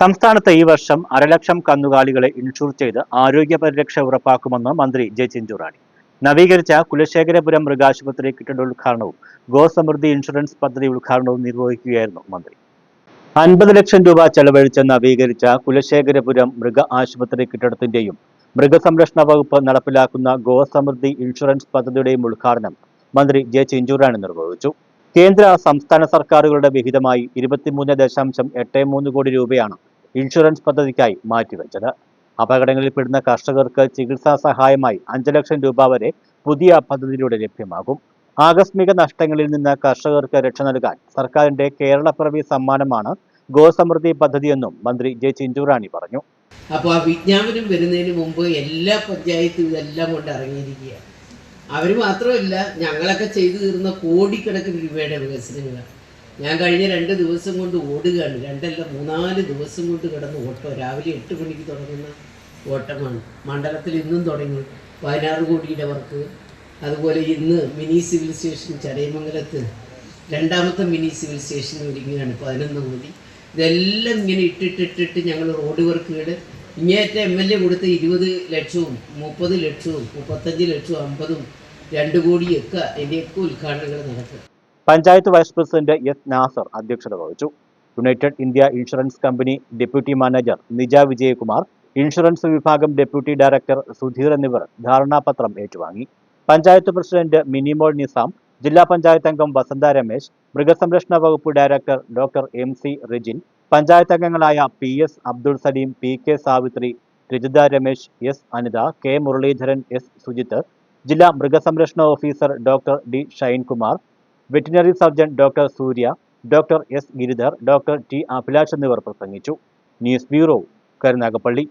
സംസ്ഥാനത്ത് ഈ വർഷം അരലക്ഷം കന്നുകാലികളെ ഇൻഷൂർ ചെയ്ത് ആരോഗ്യ പരിരക്ഷ ഉറപ്പാക്കുമെന്ന് മന്ത്രി ജെ ചിഞ്ചുറാണി. നവീകരിച്ച കുലശേഖരപുരം മൃഗാശുപത്രി കെട്ടിടോദ്ഘാടനവും ഗോസമൃദ്ധി ഇൻഷുറൻസ് പദ്ധതി ഉദ്ഘാടനവും നിർവഹിക്കുകയായിരുന്നു മന്ത്രി. അൻപത് ലക്ഷം രൂപ ചെലവഴിച്ച് നവീകരിച്ച കുലശേഖരപുരം മൃഗ ആശുപത്രി കെട്ടിടത്തിന്റെയും മൃഗസംരക്ഷണ വകുപ്പ് നടപ്പിലാക്കുന്ന ഗോസമൃദ്ധി ഇൻഷുറൻസ് പദ്ധതിയുടെയും ഉദ്ഘാടനം മന്ത്രി ജെ ചിഞ്ചുറാണി നിർവഹിച്ചു. കേന്ദ്ര സംസ്ഥാന സർക്കാരുകളുടെ വിഹിതമായി ഇരുപത്തിമൂന്ന് ദശാംശം എട്ട് മൂന്ന് കോടി രൂപയാണ് ഇൻഷുറൻസ് പദ്ധതിക്കായി മാറ്റിവെച്ചത്. അപകടങ്ങളിൽപ്പെടുന്ന കർഷകർക്ക് ചികിത്സാ സഹായമായി അഞ്ച് ലക്ഷം രൂപ വരെ പുതിയ പദ്ധതിയിലൂടെ ലഭ്യമാകും. ആകസ്മിക നഷ്ടങ്ങളിൽ നിന്ന് കർഷകർക്ക് രക്ഷ നൽകാൻ സർക്കാരിന്റെ കേരളപ്പിറവി സമ്മാനമാണ് ഗോസമൃദ്ധി പദ്ധതിയെന്നും മന്ത്രി ജെ ചിഞ്ചുറാണി പറഞ്ഞു. അപ്പോൾ ആ വിജ്ഞാപനം വരുന്നതിന് മുമ്പ് എല്ലാ പഞ്ചായത്തും ഇതെല്ലാം കൊണ്ട് ഇറങ്ങിയിരിക്കുകയാണ്. അവർ മാത്രമല്ല ഞങ്ങളൊക്കെ ചെയ്തു തീർന്ന കോടിക്കണക്കിന് രൂപയുടെ വികസനങ്ങളാണ് ഞാൻ കഴിഞ്ഞ രണ്ട് ദിവസം കൊണ്ട് ഓടുകയാണ്. രണ്ടല്ല മൂന്നാൽ ദിവസം കൊണ്ട് കിടന്ന് ഓട്ടോ. രാവിലെ എട്ട് മണിക്ക് തുടങ്ങുന്ന ഓട്ടമാണ്. മണ്ഡലത്തിൽ ഇന്നും തുടങ്ങി. പതിനാറ് കോടിയുടെ വർക്ക്. അതുപോലെ ഇന്ന് മിനി സിവിൽ സ്റ്റേഷൻ ചടയമംഗലത്ത് രണ്ടാമത്തെ മിനി സിവിൽ സ്റ്റേഷൻ ഒരുങ്ങുകയാണ് പതിനൊന്ന് കോടി. ഇതെല്ലാം ഇങ്ങനെ ഇട്ടിട്ടിട്ടിട്ട് ഞങ്ങൾ റോഡ് വർക്കുകൾ. ഇങ്ങേറ്റ എം എൽ എ കൊടുത്ത ഇരുപത് ലക്ഷവും മുപ്പത് ലക്ഷവും മുപ്പത്തഞ്ച് ലക്ഷവും അമ്പതും രണ്ട് കോടിയൊക്കെ അതിന്റെയൊക്കെ ഉദ്ഘാടനങ്ങൾ നടക്കും. Panchayat vice president S Nasar അധ്യക്ഷത വഹിച്ചു. United India Insurance Company deputy manager Nija Vijayakumar insurance വിഭാഗം ഡെപ്യൂട്ടി ഡയറക്ടർ സുധീർ എന്നിവർ ധാരണാപത്രം ഏറ്റുവാങ്ങി. പഞ്ചായത്ത് പ്രസിഡന്റ് മിനിമോൾ നിസാം ജില്ലാ പഞ്ചായത്ത് അംഗം വസന്ത രമേശ് മൃഗസംരക്ഷണ വകുപ്പ് director doctor M C Rijin panchayat അംഗങ്ങളായ P S Abdul Salim P K Savithri Rajitha Ramesh S Anitha K Muraleedharan S Sujith ജില്ലാ മൃഗസംരക്ഷണ officer doctor D Shinekumar veterinary surgeon doctor Surya doctor S Giridhar doctor T Abhilash എന്നിവർ പ്രസംഗിച്ചു. News bureau Karunagappally.